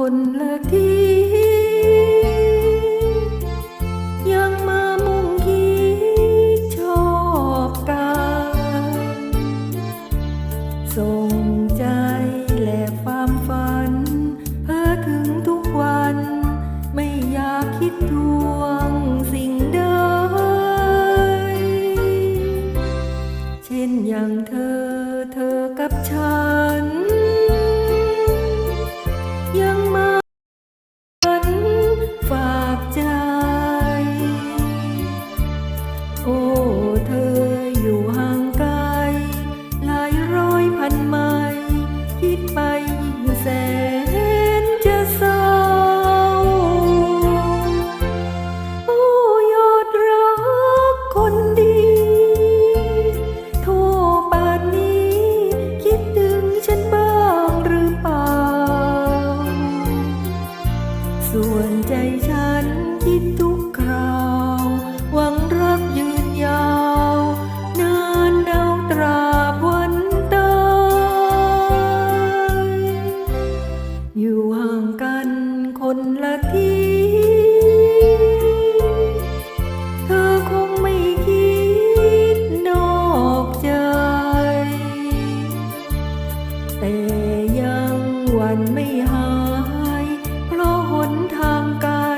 คนละทียังมามุ่งคิดชอบกันส่งใจและความฝัน เพ้อถึงทุกวัน ไม่อยากคิดทวงสิ่งใดเช่นอย่างเธอเธอกับฉัน ยังมาฝันฝากใจ โอ้ ส่วนใจฉันคิดทุกคราว หวังรักยืนยาว นานเดาตราบวันตายอยู่ห่างกันคนละที่เธอคงไม่คิดนอกใจแต่ยังหวันไม่หายเพราะหนทางไกลอ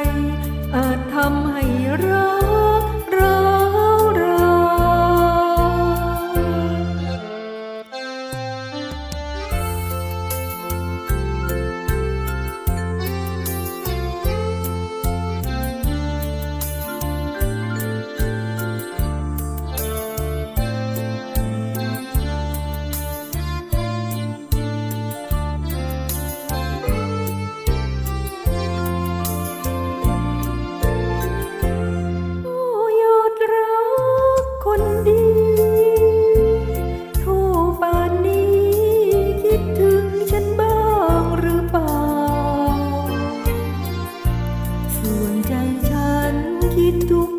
ส่วนใจฉันคิดทุก